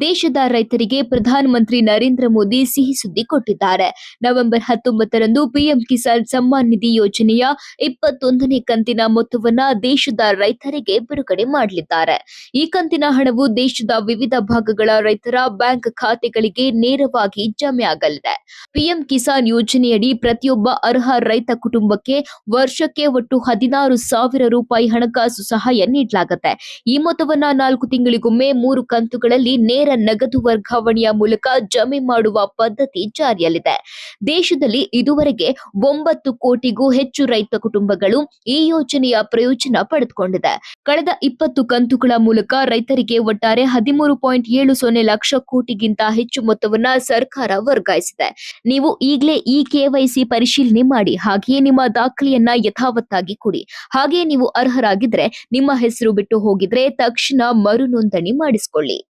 ದೇಶದ ರೈತರಿಗೆ ಪ್ರಧಾನಮಂತ್ರಿ ನರೇಂದ್ರ ಮೋದಿ ಸಿಹಿ ಸುದ್ದಿ ಕೊಟ್ಟಿದ್ದಾರೆ. ನವೆಂಬರ್ ಹತ್ತೊಂಬತ್ತರಂದು ಪಿಎಂ ಕಿಸಾನ್ ಸಮ್ಮಾನ್ ನಿಧಿ ಯೋಜನೆಯ ಇಪ್ಪತ್ತೊಂದನೇ ಕಂತಿನ ಮೊತ್ತವನ್ನ ದೇಶದ ರೈತರಿಗೆ ಬಿಡುಗಡೆ ಮಾಡಲಿದ್ದಾರೆ. ಈ ಕಂತಿನ ಹಣವು ದೇಶದ ವಿವಿಧ ಭಾಗಗಳ ರೈತರ ಬ್ಯಾಂಕ್ ಖಾತೆಗಳಿಗೆ ನೇರವಾಗಿ ಜಮೆ ಆಗಲಿದೆ. ಪಿಎಂ ಕಿಸಾನ್ ಯೋಜನೆಯಡಿ ಪ್ರತಿಯೊಬ್ಬ ಅರ್ಹ ರೈತ ಕುಟುಂಬಕ್ಕೆ ವರ್ಷಕ್ಕೆ ಒಟ್ಟು ಹದಿನಾರು ಸಾವಿರ ರೂಪಾಯಿ ಹಣಕಾಸು ಸಹಾಯ ನೀಡಲಾಗುತ್ತೆ. ಈ ಮೊತ್ತವನ್ನ ನಾಲ್ಕು ತಿಂಗಳಿಗೊಮ್ಮೆ ಮೂರು ಕಂತುಗಳಲ್ಲಿ ನೇರ ನಗದು ವರ್ಗಾವಣೆಯ ಮೂಲಕ ಜಮೆ ಮಾಡುವ ಪದ್ಧತಿ ಜಾರಿಯಲ್ಲಿದೆ. ದೇಶದಲ್ಲಿ ಇದುವರೆಗೆ ಒಂಬತ್ತು ಕೋಟಿಗೂ ಹೆಚ್ಚು ರೈತ ಕುಟುಂಬಗಳು ಈ ಯೋಜನೆಯ ಪ್ರಯೋಜನ ಪಡೆದುಕೊಂಡಿದೆ. ಕಳೆದ ಇಪ್ಪತ್ತು ಕಂತುಗಳ ಮೂಲಕ ರೈತರಿಗೆ ಒಟ್ಟಾರೆ ಹದಿಮೂರು ಪಾಯಿಂಟ್ ಏಳು ಸೊನ್ನೆ ಲಕ್ಷ ಕೋಟಿಗಿಂತ ಹೆಚ್ಚು ಮೊತ್ತವನ್ನು ಸರ್ಕಾರ ವರ್ಗಾಯಿಸಿದೆ. ನೀವು ಈಗಲೇ ಈ ಕೆವೈಸಿ ಪರಿಶೀಲನೆ ಮಾಡಿ, ಹಾಗೆಯೇ ನಿಮ್ಮ ದಾಖಲೆಯನ್ನ ಯಥಾವತ್ತಾಗಿ ಕೊಡಿ. ಹಾಗೆಯೇ ನೀವು ಅರ್ಹರಾಗಿದ್ರೆ ನಿಮ್ಮ ಹೆಸರು ಬಿಟ್ಟು ಹೋಗಿದ್ರೆ ತಕ್ಷಣ ಮರು ನೋಂದಣಿ ಮಾಡಿಸಿಕೊಳ್ಳಿ.